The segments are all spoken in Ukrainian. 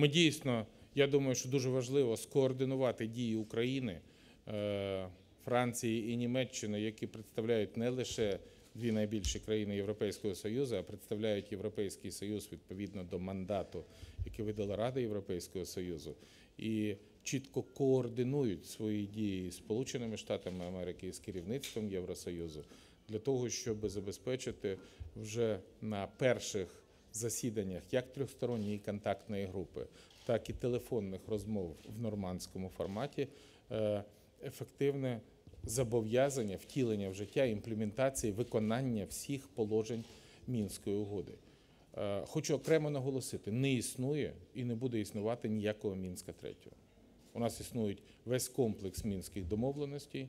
Ми дійсно, я думаю, що дуже важливо скоординувати дії України, е, Франції і Німеччини, які представляють не лише дві найбільші країни Європейського Союзу, а представляють Європейський Союз відповідно до мандату, який видала Рада Європейського Союзу, і чітко координують свої дії з Сполученими Штатами Америки і з керівництвом Євросоюзу для того, щоб забезпечити вже на перших засіданнях як трьохсторонньої контактної групи, так і телефонних розмов в нормандському форматі е, ефективне зобов'язання втілення в життя імплементації виконання всіх положень мінської угоди. Е, Хочу окремо наголосити: не існує і не буде існувати ніякого мінська третього. У нас існують весь комплекс мінських домовленостей.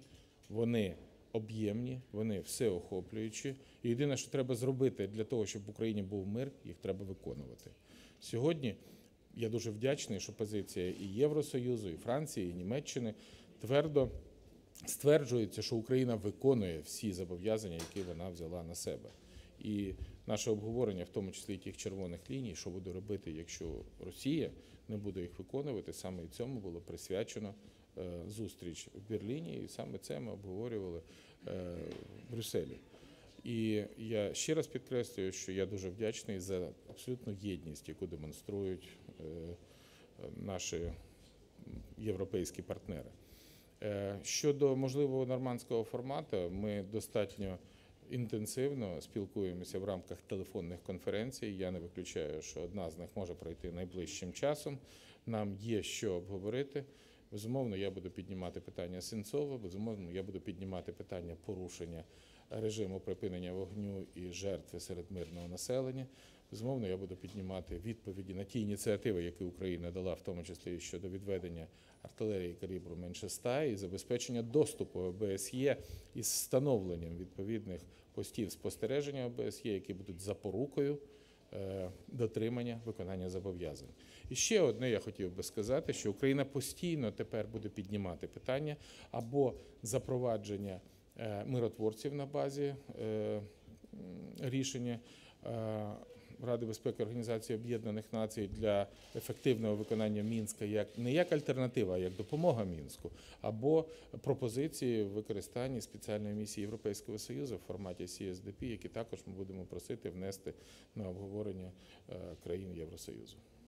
Вони об'ємні, вони всеохоплюючі. І єдине, що треба зробити для того, щоб в Україні був мир, їх треба виконувати. Сьогодні я дуже вдячний, що позиція і Євросоюзу, і Франції, і Німеччини твердо стверджується, що Україна виконує всі зобов'язання, які вона взяла на себе. І наше обговорення, в тому числі тих червоних ліній, що буде робити, якщо Росія не буде їх виконувати, саме цьому було присвячено зустріч в Берліні, і саме це ми обговорювали е, в Брюсселі. І я ще раз підкреслюю, що я дуже вдячний за абсолютну єдність, яку демонструють е, наші європейські партнери. Е, Щодо можливого нормандського формату, ми достатньо інтенсивно спілкуємося в рамках телефонних конференцій. Я не виключаю, що одна з них може пройти найближчим часом. Нам є що обговорити. Безумовно, я буду піднімати питання Сенцова, безумовно, я буду піднімати питання порушення режиму припинення вогню і жертви серед мирного населення. Безумовно, я буду піднімати відповіді на ті ініціативи, які Україна дала, в тому числі щодо відведення артилерії калібру менше 100 і забезпечення доступу ОБСЄ із встановленням відповідних постів спостереження ОБСЄ, які будуть запорукою дотримання виконання зобов'язань. І ще одне я хотів би сказати, що Україна постійно тепер буде піднімати питання або запровадження е, миротворців на базі е, рішення е, Ради безпеки Організації Об'єднаних Націй для ефективного виконання Мінська як не як альтернатива, а як допомога Мінську, або пропозиції використання спеціальної місії Європейського Союзу в форматі CSDP, які також ми будемо просити внести на обговорення е, країн Євросоюзу.